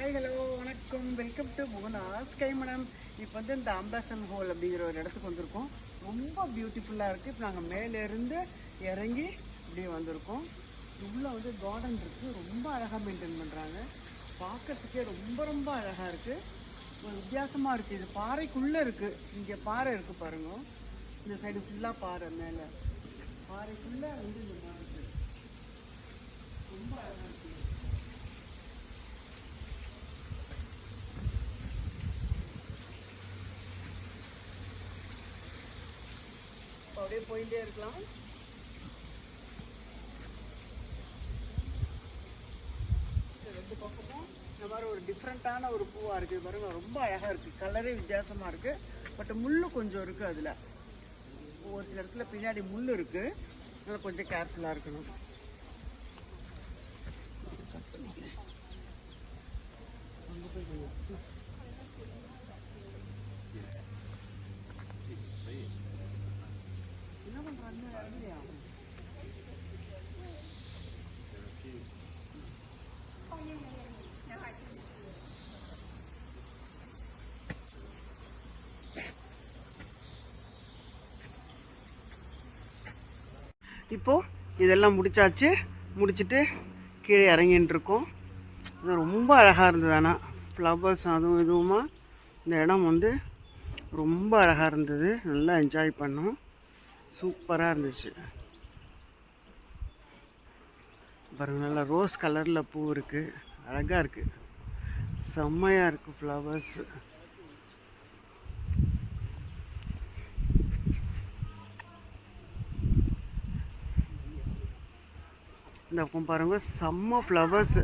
Hi hello வணக்கம். Welcome to Bhuvana sky madam இப்போ வந்து இந்த அம்பாசன் ஹோல் அப்படிங்கிற ஒரு இடத்துக்கு வந்திருக்கோம். ரொம்ப பியூட்டிஃபுல்லாக இருக்குது இப்போ நாங்கள் மேலேருந்து இறங்கி இப்படியே வந்திருக்கோம். உள்ளே வந்து கார்டன் இருக்குது ரொம்ப அழகாக மெயின்டைன் பண்ணுறாங்க பார்க்கறதுக்கே ரொம்ப ரொம்ப அழகாக இருக்குது ஒரு வித்தியாசமாக இருக்குது இது பாறைக்குள்ளே இருக்குது இங்கே பாறை இருக்குது பாருங்க. இந்த சைடு ஃபுல்லாக பாறை மேலே. பாறைக்குள்ளே வந்து இந்த மாதிரி இருக்குது ரொம்ப அழகாக இருக்குது அப்படியே போயிட்டே இருக்கலாம். ரெண்டு பக்கமும் இந்த மாதிரி ஒரு டிஃப்ரெண்ட்டான ஒரு பூவாக இருக்குது பாருங்க ரொம்ப அழகாக இருக்குது கலரே வித்தியாசமாக இருக்குது பட் முள்ளு கொஞ்சம் இருக்குது அதில். ஒரு சில இடத்துல பின்னாடி முள் இருக்குது அதனால் கொஞ்சம் கேர்ஃபுல்லாக இருக்கணும் அங்க போய் கொஞ்சம் என்ன பண்ணுறாங்க இறங்கலையா இப்போ இதெல்லாம் முடிச்சாச்சு. முடிச்சுட்டு கீழே இறங்கின்னு இருக்கோம் இது ரொம்ப அழகாக இருந்தது ஆனால் ஃப்ளவர்ஸ் அதுவும் இதுவுமா. இந்த இடம் வந்து ரொம்ப அழகாக இருந்தது. நல்லா என்ஜாய் பண்ணோம். சூப்பராக இருந்துச்சு. பாருங்கள் நல்லா ரோஸ் கலரில் பூ இருக்குது அழகாக இருக்குது செம்மையாக இருக்குது ஃப்ளவர்ஸ் இந்த பக்கம் பாருங்க செம்ம ஃப்ளவர்ஸ்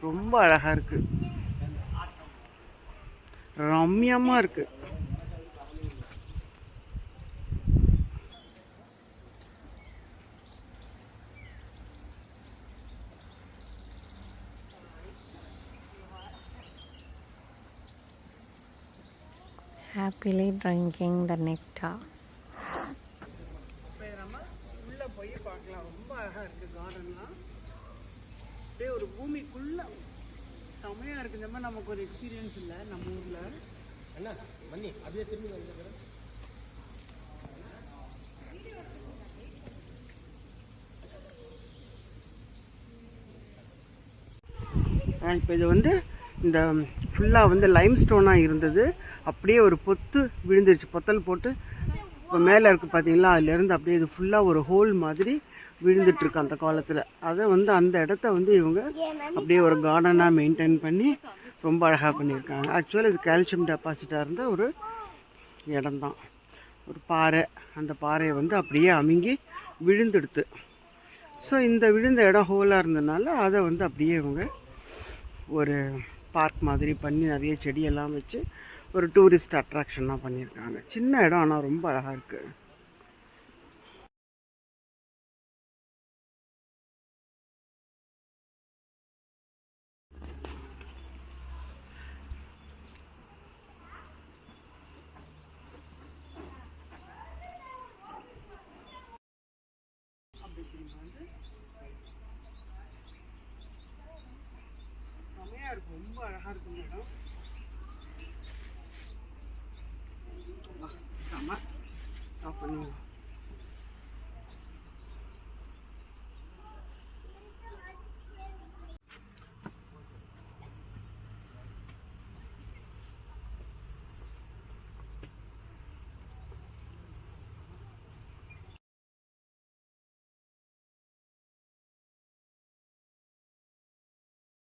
ரொம்ப அழகாக இருக்குது ரம்யமாக இருக்குது happily drinking the nectar. இப்போ நம்ம உள்ளே போய் பார்க்கலாம். ரொம்ப அழகாக இருக்குது கார்டன்லாம் அப்படியே ஒரு பூமிக்குள்ளே செமையாக இருக்குது இந்த மாதிரி நமக்கு ஒரு எக்ஸ்பீரியன்ஸ் இல்லை நம்ம ஊரில். அண்ணா மன்னி அப்படியே திரும்பி வந்து இப்போ இது வந்து இந்த ஃபுல்லாக வந்து லைம் ஸ்டோனாக இருந்தது. அப்படியே ஒரு பொத்து விழுந்துருச்சு. பொத்தல் போட்டு இப்போ மேலே இருக்குது பார்த்தீங்களா அதுலேருந்து அப்படியே இது ஃபுல்லாக ஒரு ஹோல் மாதிரி விழுந்துட்டுருக்கு அந்த காலத்தில். அதை வந்து அந்த இடத்த வந்து இவங்க அப்படியே ஒரு கார்டனாக மெயின்டைன் பண்ணி ரொம்ப அழகாக பண்ணியிருக்காங்க. ஆக்சுவலாக இது கால்சியம் டெபாசிட்டாக இருந்த ஒரு இடம்தான். ஒரு பாறை. அந்த பாறையை வந்து அப்படியே அமுங்கி விழுந்துடுத்து. ஸோ இந்த விழுந்த இடம் ஹோலாக இருந்ததுனால அதை வந்து அப்படியே இவங்க ஒரு பார்க் மாதிரி பண்ணி நிறைய செடியெல்லாம் வச்சு ஒரு டூரிஸ்ட் அட்ராக்ஷன்லாம் பண்ணியிருக்காங்க சின்ன இடம் ஆனால் ரொம்ப அழகாக இருக்குது Thank you. ரொம்ப அழகாக இருக்கும் மேடம் இடம் அப்பா, செம ஆஃப்